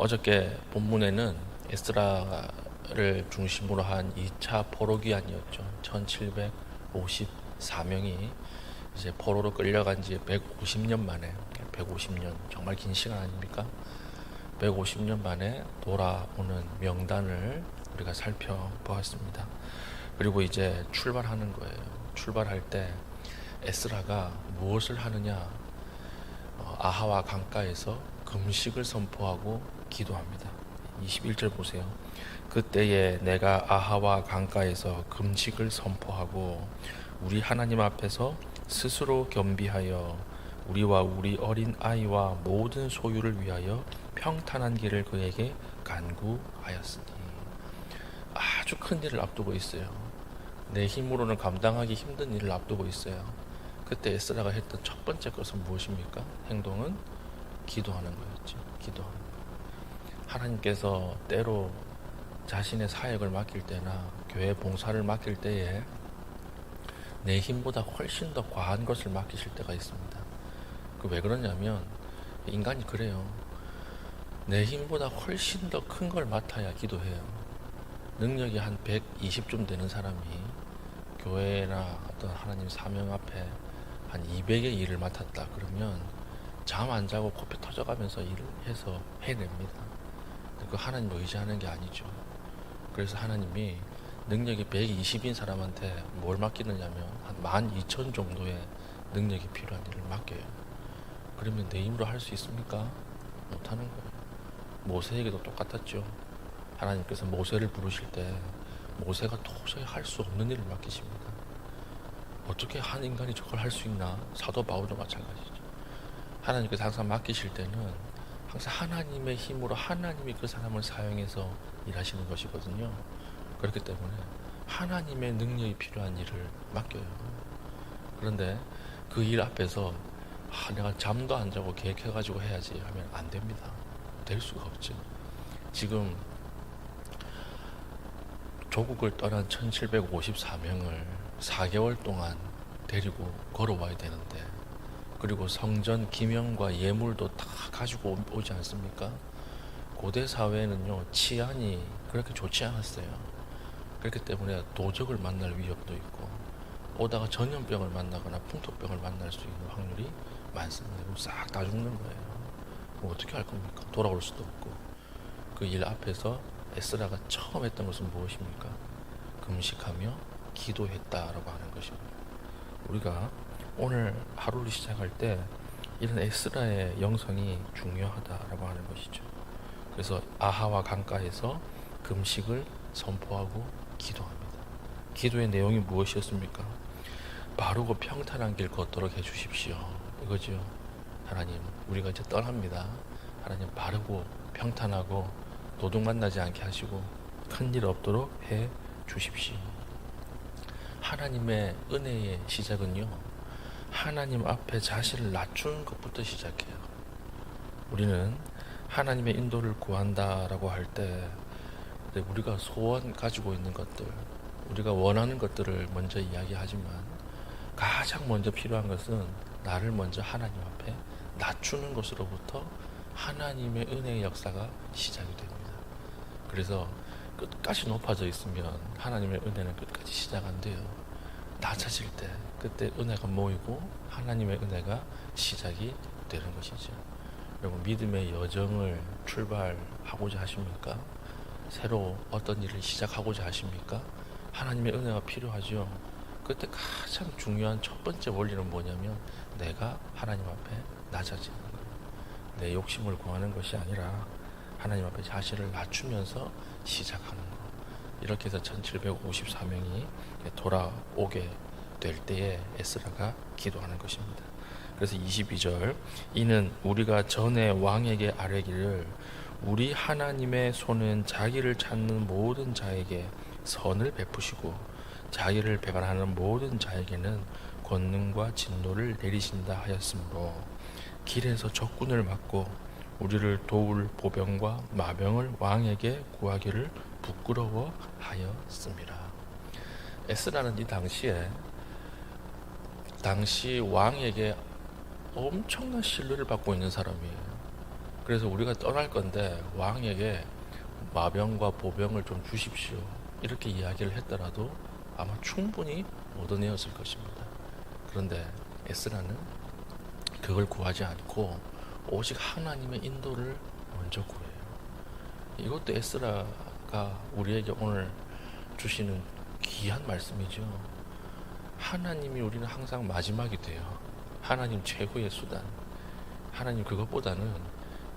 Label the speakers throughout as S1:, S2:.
S1: 어저께 본문에는 에스라를 중심으로 한 2차 포로기한이었죠. 1754명이 이제 포로로 끌려간 지 150년 만에 150년 정말 긴 시간 아닙니까? 150년 만에 돌아오는 명단을 우리가 살펴보았습니다. 그리고 이제 출발하는 거예요. 출발할 때 에스라가 무엇을 하느냐? 어, 아하와 강가에서 금식을 선포하고 기도합니다. 21절 보세요. 그때에 내가 아하와 강가에서 금식을 선포하고 우리 하나님 앞에서 스스로 겸비하여 우리와 우리 어린 아이와 모든 소유를 위하여 평탄한 길을 그에게 간구하였으니 아주 큰 일을 앞두고 있어요. 내 힘으로는 감당하기 힘든 일을 앞두고 있어요. 그때 에스라가 했던 첫 번째 것은 무엇입니까? 행동은 기도하는 거였죠. 기도 하나님께서 때로 자신의 사역을 맡길 때나 교회 봉사를 맡길 때에 내 힘보다 훨씬 더 과한 것을 맡기실 때가 있습니다. 그 왜 그러냐면 인간이 그래요. 내 힘보다 훨씬 더 큰 걸 맡아야 기도해요. 능력이 한 120좀 되는 사람이 교회나 어떤 하나님 사명 앞에 한 200의 일을 맡았다 그러면 잠 안 자고 코피 터져가면서 일을 해서 해냅니다. 그 하나님 의지하는 게 아니죠. 그래서 하나님이 능력이 120인 사람한테 뭘 맡기느냐면 한 12,000 정도의 능력이 필요한 일을 맡겨요. 그러면 내 힘으로 할 수 있습니까? 못하는 거예요. 모세에게도 똑같았죠. 하나님께서 모세를 부르실 때 모세가 도저히 할 수 없는 일을 맡기십니다. 어떻게 한 인간이 저걸 할 수 있나? 사도 바울도 마찬가지죠. 하나님께서 항상 맡기실 때는 항상 하나님의 힘으로 하나님이 그 사람을 사용해서 일하시는 것이거든요. 그렇기 때문에 하나님의 능력이 필요한 일을 맡겨요. 그런데 그 일 앞에서 아, 내가 잠도 안 자고 계획해가지고 해야지 하면 안 됩니다. 될 수가 없죠. 지금 조국을 떠난 1754명을 4개월 동안 데리고 걸어와야 되는데 그리고 성전 기명과 예물도 다 가지고 오- 오지 않습니까? 고대 사회는요 치안이 그렇게 좋지 않았어요. 그렇기 때문에 도적을 만날 위협도 있고 오다가 전염병을 만나거나 풍토병을 만날 수 있는 확률이 많습니다. 그럼 싹 다 죽는 거예요. 뭐 어떻게 할 겁니까? 돌아올 수도 없고 그 일 앞에서 에스라가 처음 했던 것은 무엇입니까? 금식하며 기도했다라고 하는 것입니다. 우리가 오늘 하루를 시작할 때 이런 에스라의 영성이 중요하다라고 하는 것이죠. 그래서 아하와 강가에서 금식을 선포하고 기도합니다. 기도의 내용이 무엇이었습니까? 바르고 평탄한 길 걷도록 해주십시오. 이거죠. 하나님, 우리가 이제 떠납니다. 하나님, 바르고 평탄하고 도둑 만나지 않게 하시고 큰일 없도록 해 주십시오. 하나님의 은혜의 시작은요. 하나님 앞에 자신을 낮추는 것부터 시작해요. 우리는 하나님의 인도를 구한다라고 할 때 우리가 소원 가지고 있는 것들, 우리가 원하는 것들을 먼저 이야기하지만 가장 먼저 필요한 것은 나를 먼저 하나님 앞에 낮추는 것으로부터 하나님의 은혜의 역사가 시작이 됩니다. 그래서 끝까지 높아져 있으면 하나님의 은혜는 끝까지 시작 안 돼요. 낮아질 때 그때 은혜가 모이고 하나님의 은혜가 시작이 되는 것이죠. 여러분 믿음의 여정을 출발하고자 하십니까? 새로 어떤 일을 시작하고자 하십니까? 하나님의 은혜가 필요하죠. 그때 가장 중요한 첫 번째 원리는 뭐냐면 내가 하나님 앞에 낮아지는 거예요. 내 욕심을 구하는 것이 아니라 하나님 앞에 자신을 낮추면서 시작하는 거. 이렇게 해서 1754명이 돌아오게 될 때에 에스라가 기도하는 것입니다. 그래서 22절 이는 우리가 전에 왕에게 아뢰기를 우리 하나님의 손은 자기를 찾는 모든 자에게 선을 베푸시고 자기를 배반하는 모든 자에게는 권능과 진노를 내리신다 하였으므로 길에서 적군을 막고 우리를 도울 보병과 마병을 왕에게 구하기를 부끄러워하였습니다. 에스라는 이 당시에 당시 왕에게 엄청난 신뢰를 받고 있는 사람이에요. 그래서 우리가 떠날 건데 왕에게 마병과 보병을 좀 주십시오. 이렇게 이야기를 했더라도 아마 충분히 얻어내었을 것입니다. 그런데 에스라는 그걸 구하지 않고 오직 하나님의 인도를 먼저 구해요. 이것도 에스라 가 우리에게 오늘 주시는 귀한 말씀이죠. 하나님이 우리는 항상 마지막이 돼요. 하나님 최후의 수단. 하나님 그것보다는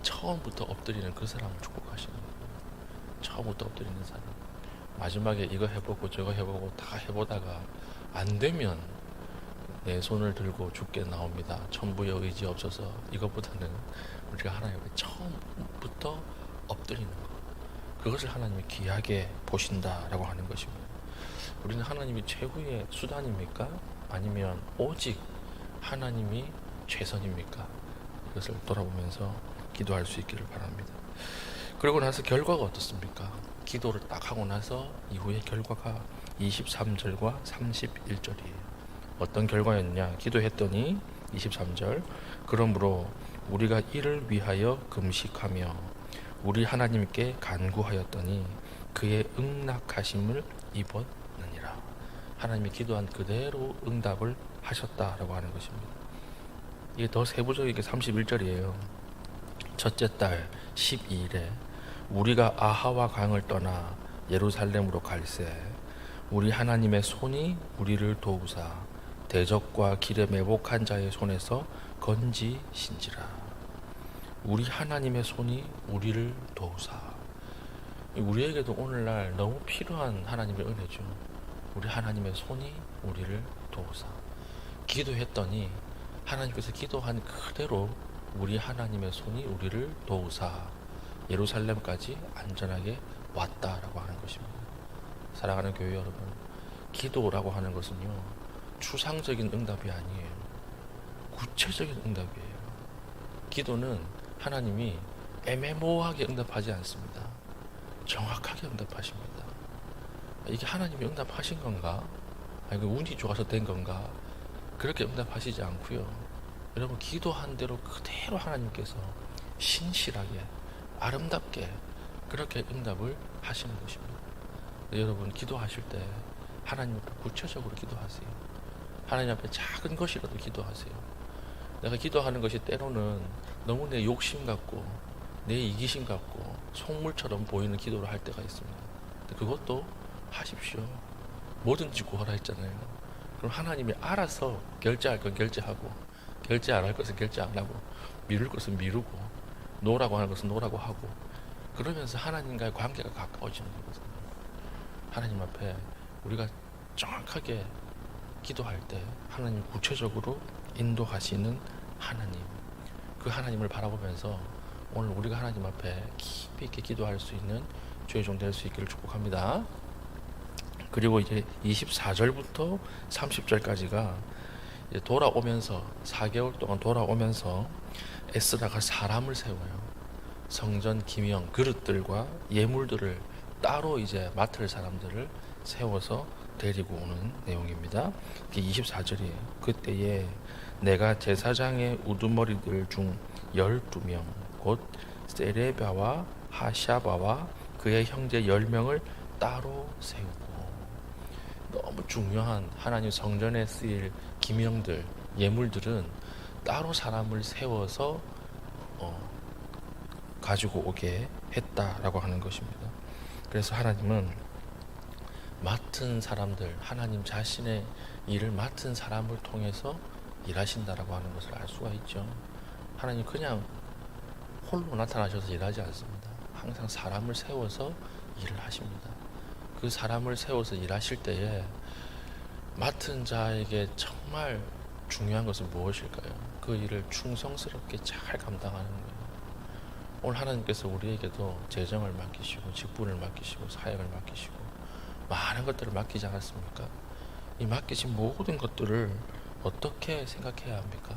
S1: 처음부터 엎드리는 그 사람을 축복하시는 거예요. 처음부터 엎드리는 사람. 마지막에 이거 해보고 저거 해보고 다 해보다가 안 되면 내 손을 들고 죽게 나옵니다. 천부의 의지 없어서 이것보다는 우리가 하나님 앞에 처음부터 엎드리는 것. 그것을 하나님이 귀하게 보신다라고 하는 것입니다. 우리는 하나님이 최후의 수단입니까? 아니면 오직 하나님이 최선입니까? 이것을 돌아보면서 기도할 수 있기를 바랍니다. 그러고 나서 결과가 어떻습니까? 기도를 딱 하고 나서 이후의 결과가 23절과 31절이에요. 어떤 결과였냐? 기도했더니 23절 그러므로 우리가 이를 위하여 금식하며 우리 하나님께 간구하였더니 그의 응낙하심을 입었느니라. 하나님이 기도한 그대로 응답을 하셨다라고 하는 것입니다. 이게 더 세부적이게 31절이에요. 첫째 달 12일에 우리가 아하와 강을 떠나 예루살렘으로 갈새 우리 하나님의 손이 우리를 도우사 대적과 길에 매복한 자의 손에서 건지신지라 우리 하나님의 손이 우리를 도우사 우리에게도 오늘날 너무 필요한 하나님의 은혜죠 우리 하나님의 손이 우리를 도우사 기도했더니 하나님께서 기도한 그대로 우리 하나님의 손이 우리를 도우사 예루살렘까지 안전하게 왔다라고 하는 것입니다. 사랑하는 교회 여러분, 기도라고 하는 것은요, 추상적인 응답이 아니에요. 구체적인 응답이에요. 기도는 하나님이 애매모호하게 응답하지 않습니다. 정확하게 응답하십니다. 이게 하나님이 응답하신 건가? 아니, 운이 좋아서 된 건가? 그렇게 응답하시지 않고요. 여러분 기도한 대로 그대로 하나님께서 신실하게 아름답게 그렇게 응답을 하시는 것입니다. 여러분 기도하실 때 하나님 앞에 구체적으로 기도하세요. 하나님 앞에 작은 것이라도 기도하세요. 내가 기도하는 것이 때로는 너무 내 욕심 같고 내 이기심 같고 속물처럼 보이는 기도를 할 때가 있습니다. 그것도 하십시오. 뭐든지 구하라 했잖아요. 그럼 하나님이 알아서 결제할 건 결제하고 결제 안 할 것은 결제 안 하고 미룰 것은 미루고 노라고 하는 것은 노라고 하고 그러면서 하나님과의 관계가 가까워지는 거거든요. 하나님 앞에 우리가 정확하게 기도할 때 하나님 구체적으로 인도하시는 하나님 그 하나님을 바라보면서 오늘 우리가 하나님 앞에 깊이 있게 기도할 수 있는 주의 종 될 수 있기를 축복합니다. 그리고 이제 24절부터 30절까지가 돌아오면서 4개월 동안 돌아오면서 에스라가 사람을 세워요. 성전 기명 그릇들과 예물들을 따로 이제 맡을 사람들을 세워서 데리고 오는 내용입니다. 이게 24절이에요. 그때에 내가 제사장의 우두머리들 중 12명 곧 세레바와 하샤바와 그의 형제 10명을 따로 세우고 너무 중요한 하나님 성전에 쓰일 기명들, 예물들은 따로 사람을 세워서 어, 가지고 오게 했다라고 하는 것입니다. 그래서 하나님은 맡은 사람들, 하나님 자신의 일을 맡은 사람을 통해서 일하신다라고 하는 것을 알 수가 있죠. 하나님 그냥 홀로 나타나셔서 일하지 않습니다. 항상 사람을 세워서 일을 하십니다. 그 사람을 세워서 일하실 때에 맡은 자에게 정말 중요한 것은 무엇일까요? 그 일을 충성스럽게 잘 감당하는 거예요. 오늘 하나님께서 우리에게도 재정을 맡기시고 직분을 맡기시고 사역을 맡기시고 많은 것들을 맡기지 않았습니까? 이 맡기신 모든 것들을 어떻게 생각해야 합니까?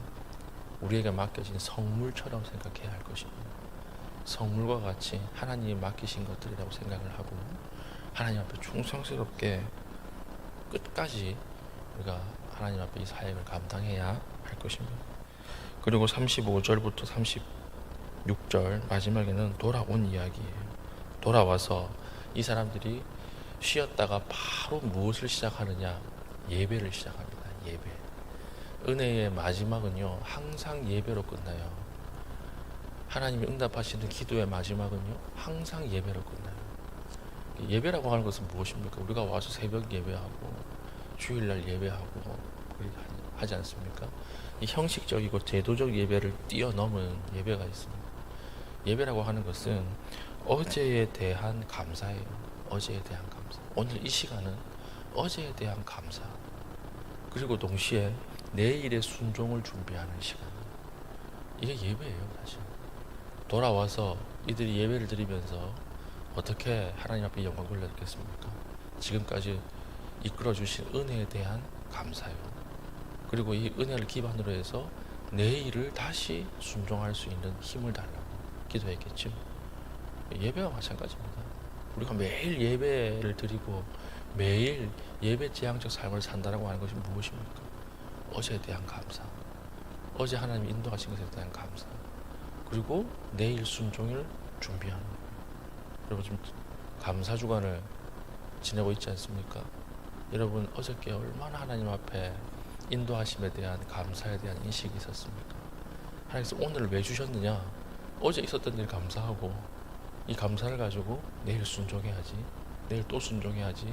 S1: 우리에게 맡겨진 성물처럼 생각해야 할 것입니다. 성물과 같이 하나님이 맡기신 것들이라고 생각을 하고 하나님 앞에 충성스럽게 끝까지 우리가 하나님 앞에 이 사역을 감당해야 할 것입니다. 그리고 35절부터 6절 마지막에는 돌아온 이야기예요. 돌아와서 이 사람들이 쉬었다가 바로 무엇을 시작하느냐? 예배를 시작합니다. 예배. 은혜의 마지막은요, 항상 예배로 끝나요. 하나님이 응답하시는 기도의 마지막은요, 항상 예배로 끝나요. 예배라고 하는 것은 무엇입니까? 우리가 와서 새벽 예배하고, 주일날 예배하고, 하지 않습니까? 이 형식적이고 제도적 예배를 뛰어넘은 예배가 있습니다. 예배라고 하는 것은 어제에 대한 감사예요. 어제에 대한 감사. 오늘 이 시간은 어제에 대한 감사. 그리고 동시에 내일의 순종을 준비하는 시간. 이게 예배예요, 사실. 돌아와서 이들이 예배를 드리면서 어떻게 하나님 앞에 영광 돌려드겠습니까? 지금까지 이끌어 주신 은혜에 대한 감사요. 그리고 이 은혜를 기반으로 해서 내일을 다시 순종할 수 있는 힘을 달라고 기도했겠죠. 예배와 마찬가지입니다. 우리가 매일 예배를 드리고 매일 예배 지향적 삶을 산다라고 하는 것이 무엇입니까? 어제에 대한 감사. 어제 하나님이 인도하신 것에 대한 감사. 그리고 내일 순종을 준비하는 거예요. 여러분 지금 감사 주간을 지내고 있지 않습니까? 여러분 어저께 얼마나 하나님 앞에 인도하심에 대한 감사에 대한 인식이 있었습니까? 하나님께서 오늘 왜 주셨느냐? 어제 있었던 일 감사하고 이 감사를 가지고 내일 순종해야지. 내일 또 순종해야지.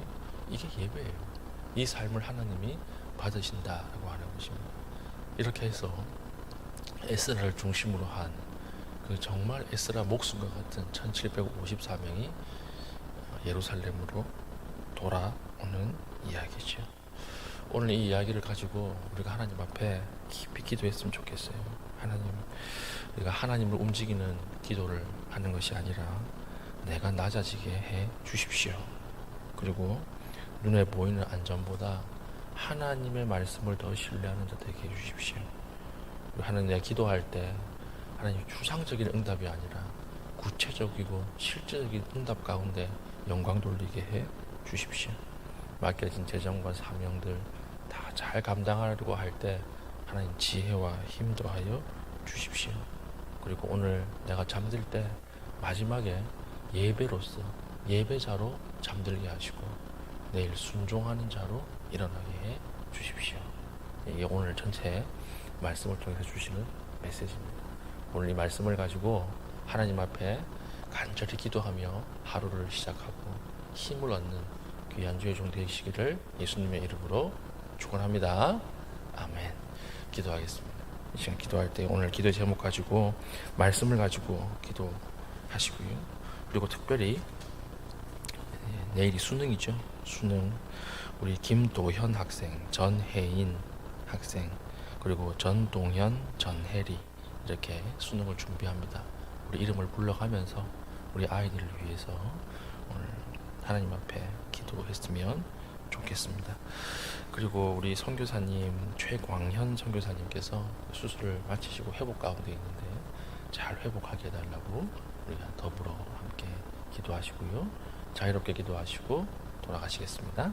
S1: 이게 예배예요. 이 삶을 하나님이 받으신다라고 하는 것입니다. 이렇게 해서 에스라를 중심으로 한 그 정말 에스라 목숨과 같은 1754명이 예루살렘으로 돌아오는 이야기죠. 오늘 이 이야기를 가지고 우리가 하나님 앞에 깊이 기도했으면 좋겠어요. 하나님, 우리가 하나님을 움직이는 기도를 하는 것이 아니라 내가 낮아지게 해 주십시오. 그리고 눈에 보이는 안전보다 하나님의 말씀을 더 신뢰하는 자 되게 해 주십시오. 하나님 내가 기도할 때 하나님 추상적인 응답이 아니라 구체적이고 실제적인 응답 가운데 영광 돌리게 해 주십시오. 맡겨진 재정과 사명들 다 잘 감당하려고 할 때 하나님 지혜와 힘도 하여 주십시오. 그리고 오늘 내가 잠들 때 마지막에 예배로서 예배자로 잠들게 하시고 내일 순종하는 자로 일어나게 해 주십시오. 이게 오늘 전체 말씀을 통해서 주시는 메시지입니다. 오늘 이 말씀을 가지고 하나님 앞에 간절히 기도하며 하루를 시작하고 힘을 얻는 귀한 주의 종 되시기를 예수님의 이름으로 축원합니다. 아멘. 기도하겠습니다. 이 시간 기도할 때 오늘 기도 제목 가지고 말씀을 가지고 기도하시고요. 그리고 특별히 예, 내일이 수능이죠. 수능 우리 김도현 학생, 전혜인 학생, 그리고 전동현, 전혜리 이렇게 수능을 준비합니다. 우리 이름을 불러가면서 우리 아이들을 위해서 오늘 하나님 앞에 기도했으면 좋겠습니다. 그리고 우리 선교사님 최광현 선교사님께서 수술을 마치시고 회복 가운데 있는데 잘 회복하게 해달라고 우리가 더불어 함께 기도하시고요. 자유롭게 기도하시고 돌아가시겠습니다.